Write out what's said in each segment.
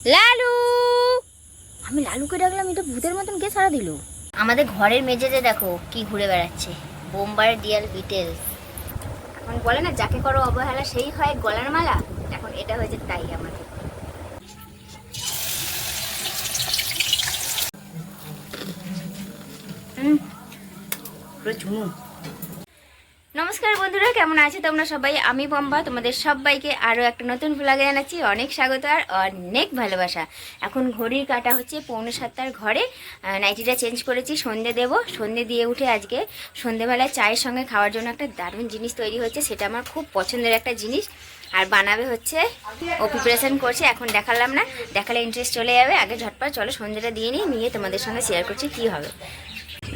লালু! আমি লালুকে ডাকলাম এটা ভূতের মতন কে সারা দিল? আমাদের ঘরের মেঝেতে দেখো কি ঘুরে বেড়াচ্ছে। বোম্বার ডিয়াল বিটেল এখন বলে না যাকে করো অবহেলা সেই হয় গলার মালা। এখন এটা হয়েছে তাই আমাদের। হুম। পুরো ঝুমু। নমস্কার বন্ধুরা, কেমন আছে তোমরা সবাই? আমি বম্বা, তোমাদের সবাইকে আরও একটা নতুন ভ্লগে জানাচ্ছি। অনেক স্বাগত আর অনেক ভালোবাসা। এখন ঘড়ির কাটা হচ্ছে পৌনে সাতটার ঘরে। নাইটিটা চেঞ্জ করেছি, সন্ধে দেব। সন্ধে দিয়ে উঠে আজকে সন্ধেবেলায় চায়ের সঙ্গে খাওয়ার জন্য একটা দারুণ জিনিস তৈরি হচ্ছে, সেটা আমার খুব পছন্দের একটা জিনিস। আর বানাবে হচ্ছে, ও প্রিপারেশন করছে, এখন দেখালাম না। দেখালে ইন্টারেস্ট চলে যাবে। আগে ঝটপট চলো সন্ধেটা দিয়ে নিই, নিয়ে তোমাদের সঙ্গে শেয়ার করছি কী হবে।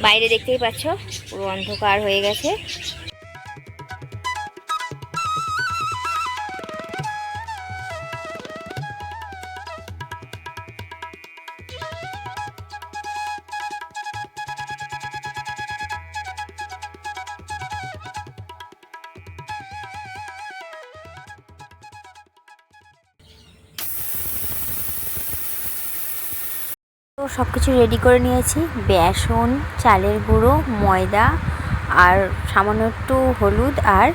বাইরে দেখতেই পাচ্ছ, পুরো অন্ধকার হয়ে গেছে। তো সব কিছু রেডি করে নিয়েছি। বেসন, চালের গুঁড়ো, ময়দা আর সামান্য একটু হলুদ আর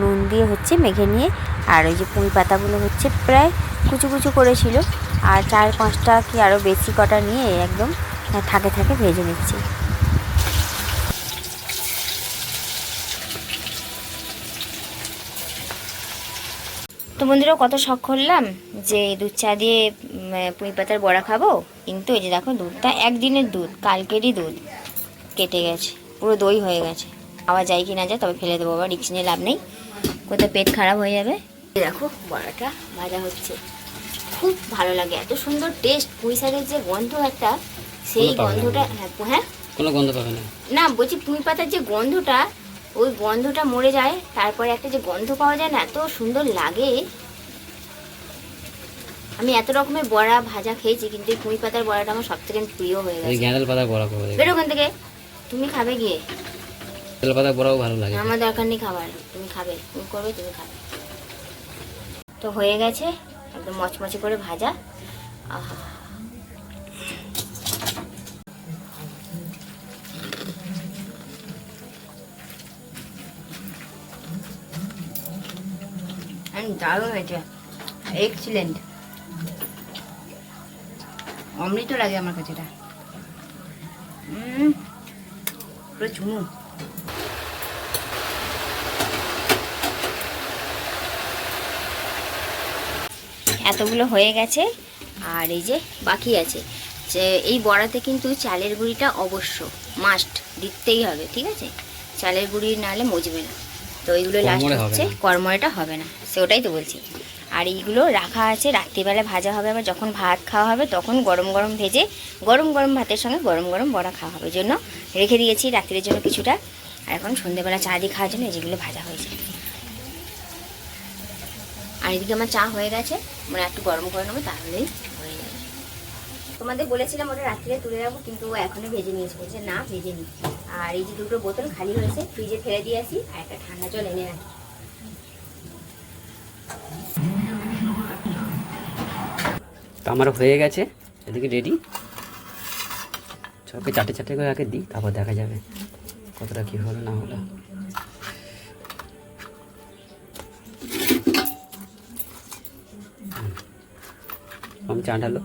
নুন দিয়ে হচ্ছে মেখে নিয়ে আর ওই যে পুঁই পাতাগুলো হচ্ছে প্রায় কুচু কুচু করেছিল। আর চার পাঁচটা কি আরও বেশি কটা নিয়ে একদম থাকে থাকে ভেজে নিচ্ছি। তো বন্ধুরা কত শখ করলাম যে দুধ চা দিয়ে পুঁই পাতার বড়া খাব? কিন্তু এই যে দেখো দুধটা একদিনের দুধ কালকেরই দুধ। কেটে গেছে পুরো দই হয়ে গেছে। আবার যায় কি না যায় তবে ফেলে দেবো আবার রিক্স নিয়ে লাভ নেই। কোথাও পেট খারাপ হয়ে যাবে? দেখো বড়াটা ভাজা হচ্ছে। খুব ভালো লাগে এত সুন্দর টেস্ট পুঁই শাকের যে গন্ধ একটা সেই। গন্ধটা হ্যাঁ হ্যাঁ? কোনো গন্ধ পাবে না। না বলছি পুঁই পাতার যে গন্ধটা ওই গন্ধটা মরে যায় তারপরে একটা যে গন্ধ পাওয়া যায় না এত সুন্দর লাগে। আমি এত রকমের বড়া ভাজা খেয়েছি কিন্তু এই পুঁই পাতার বড়াটা আমার সব থেকে প্রিয় হয়ে এই গেছে। গ্যাঁদাল পাতা বড়া করে বেরো ওখান থেকে। তুমি খাবে গিয়ে। গ্যাঁদাল পাতা বড়াও ভালো লাগে। আমার দরকার নেই খাবার তুমি খাবে তুমি করবে তুমি খাবে। তো হয়ে গেছে একদম মচমচে করে ভাজা। আহা। দারুণ হয়েছে। এক্সিলেন্ট। অমৃত লাগে আমার কাছে এটা। পুরো চুমু এতগুলো হয়ে গেছে আর এই যে বাকি আছে। যে এই বড়াতে কিন্তু চালের গুঁড়িটা অবশ্য মাস্ট দিতেই হবে ঠিক আছে? চালের গুঁড়ি নাহলে মজবে না। তো এইগুলো লাস্ট হচ্ছে না। কর্মটা হবে না সে ওটাই তো বলছি। আর এইগুলো রাখা আছে। রাত্রিবেলা ভাজা হবে, আবার যখন ভাত খাওয়া হবে তখন গরম গরম ভেজে গরম গরম ভাতের সঙ্গে গরম গরম বড়া খাওয়া হবে। জন্য রেখে দিয়েছি রাত্রির জন্য কিছুটা। আর এখন সন্ধ্যেবেলা চা দিয়ে খাওয়ার জন্য যেগুলো ভাজা হয়েছে। আর এদিকে আমার চা হয়ে গেছে। মানে একটু গরম করে নেব, তাহলেই হয়ে যাবে। তোমাদের বলেছিলাম ওটা রাত্রে তুলে রাখব, কিন্তু ও এখনই ভেজে নিয়েছে। বলছে, না, ভেজে নি। আর এই যে দুটো বোতল খালি হয়েছে, ফ্রিজে ফেলে দিয়ে আসি, আর একটা ঠান্ডা জল এনে রাখি। তো আমার হয়ে গেছে, এদিকে রেডি সবকে চাটে চাটে করে আগে দিই, তারপর দেখা যাবে কতটা কী হলো না হলো। আমি আমি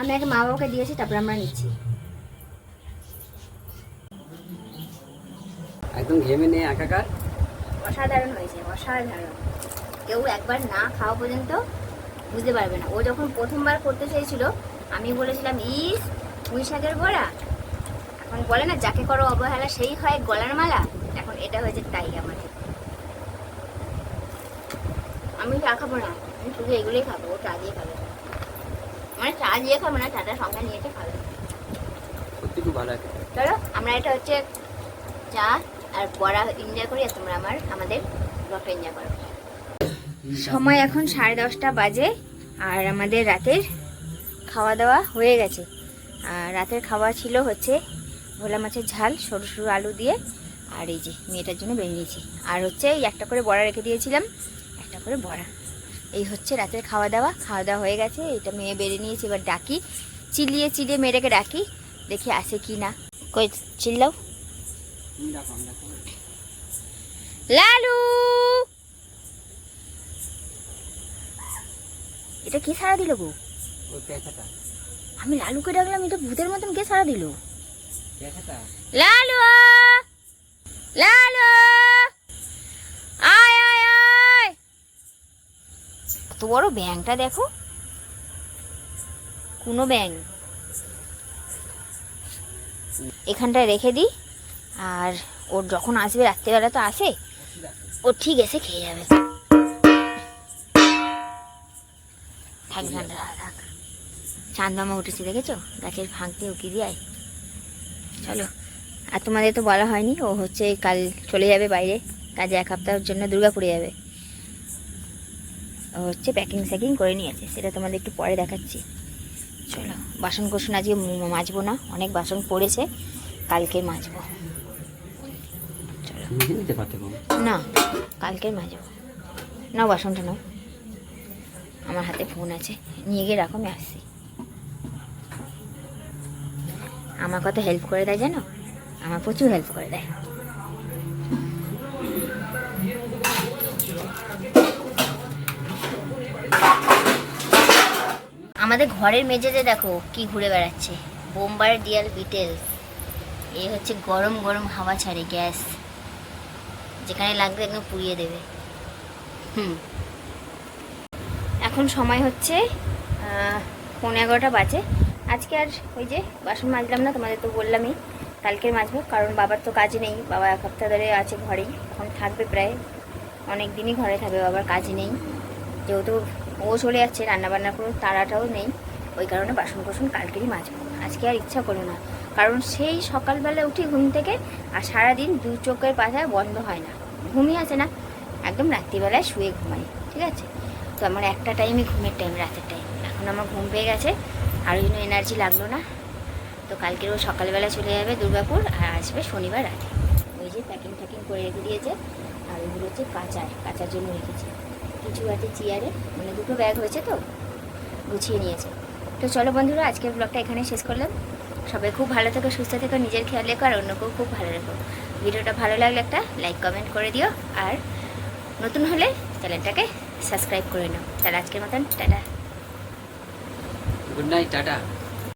আমি আগে মা বাবাকে দিয়েছি তারপর আমরা নিচ্ছি। একদম ঘেমে নিয়ে একাকার? অসাধারণ হয়েছে অসাধারণ। কেউ একবার না খাওয়া পর্যন্ত বুঝতে পারবে না। ও যখন প্রথমবার করতে চেয়েছিল আমি বলেছিলাম ইস পুঁই শাকের বড়া? এখন বলে না যাকে করো অবহেলা সেই হয় গলার মালা? এখন এটা হয়েছে তাই আমাদের। আমি চা খাব না আমি শুধু এগুলোই খাব ও চা দিয়ে খাবে। মানে চা দিয়ে খাব না চাটা সঙ্গে নিয়েছে খাবে সত্যি খুব ভালো একটা চলো আমরা এটা হচ্ছে চা আর বড়া এনজয় করি আর তোমরা আমার, আমাদের ব্লগটা এনজয় করো। সময় এখন সাড়ে দশটা বাজে আর আমাদের রাতের খাওয়া দাওয়া হয়ে গেছে। আর রাতের খাওয়া ছিল হচ্ছে ভোলা মাছের ঝাল, সরু সরু আলু দিয়ে আর এই যে মেয়েটার জন্য বেরিয়েছি আর হচ্ছে একটা করে বড়া রেখে দিয়েছিলাম, একটা করে বড়া। এই হচ্ছে রাতের খাওয়া দাওয়া খাওয়া দাওয়া হয়ে গেছে এটা মেয়ে বেড়ে নিয়েছি এবার ডাকি। চিলিয়ে চিলিয়ে মেয়েটাকে ডাকি দেখি আসে কি না। কই চিল্লাও। লালু! এটা কে সারা দিল গো? আমি লালুকে ডাকলাম এটা ভূতের মতন কে সারা দিল? লালু! লালু! কত বড় ব্যাংটা দেখো। কোনো ব্যাং এখানটায় রেখে দিই। আর ওর যখন আসবে রাত্রেবেলা তো আসে। ও ঠিক এসে খেয়ে যাবে। মামা উঠেছে, দেখেছ? গাছের ফাঁক দিয়ে উকি দিয়ে চলো। আর তোমাদের তো বলা হয়নি, ও হচ্ছে কাল চলে যাবে বাইরে। কাজে এক সপ্তাহের জন্য দুর্গাপুরে যাবে। হচ্ছে প্যাকিং স্যাকিং করে নিয়েছে। সেটা তোমাদের একটু পরে দেখাচ্ছি। চলো বাসন কোসন আজকে মাজবো না। অনেক বাসন পড়েছে কালকে মাজবো। না কালকে মাজবো। নাও বাসনটা নাও। আমার হাতে ফোন আছে। নিয়ে গিয়ে রাখো আমি আসছি। আমার কত হেল্প করে দেয় জানো? আমার প্রচুর হেল্প করে দেয়। আমাদের ঘরের মেঝেতে দেখো কি ঘুরে বেড়াচ্ছে। বোম্বার ডিয়াল বিটেল এই হচ্ছে গরম গরম হাওয়া ছাড়ে গ্যাস। যেখানে লাগবে একদম পুড়িয়ে দেবে। হুম। এখন সময় হচ্ছে পৌনে এগারোটা বাজে। আজকে আর ওই যে বাসন মাজলাম না, তোমাদের তো বললামই কালকে মাজবো, কারণ বাবার তো কাজ নেই, বাবা এক সপ্তাহ ধরে আছে ঘরেই, এখন থাকবে প্রায়। অনেক দিনই ঘরে থাকবে, বাবার কাজ নেই। যেহেতু ও চলে যাচ্ছে, রান্নাবান্নার কোনো তাড়াটাও নেই। ওই কারণে বাসন কোসন কালকেরই মাজবো। আজকে আর ইচ্ছা করো না। কারণ সেই সকালবেলা উঠি ঘুম থেকে আর সারাদিন দু চোখের পাতা বন্ধ হয় না। ঘুমই আছে না। একদম রাত্রিবেলায় শুয়ে ঘুমাই, ঠিক আছে? তো আমার একটা টাইমই ঘুমের টাইম রাতের টাইম এখন আমার ঘুম পেয়ে গেছে, আর ওই জন্য এনার্জি লাগল না। তো কালকে ও সকালবেলা চলে যাবে দুর্গাপুর, আর আসবে শনিবার রাতে। ওই যে প্যাকিং ট্যাকিং করে রেখে দিয়েছে, আর ওইগুলো হচ্ছে কাঁচার কাঁচার জন্য রেখেছে। কিছু আছে চেয়ারে মানে দুটো ব্যাগ হয়েছে তো, গুছিয়ে নিয়েছে। তো চলো বন্ধুরা, আজকের ব্লগটা এখানে শেষ করলাম। সবাই খুব ভালো থেকো, সুস্থ থেকো, নিজের খেয়াল রেখো, আর অন্যকেও খুব ভালো রেখো। ভিডিওটা ভালো লাগলে একটা লাইক কমেন্ট করে দিও, আর নতুন হলে চ্যানেলটাকে সাবস্ক্রাইব করে নাও। তাহলে আজকের মতন, টাটা। Good night tata.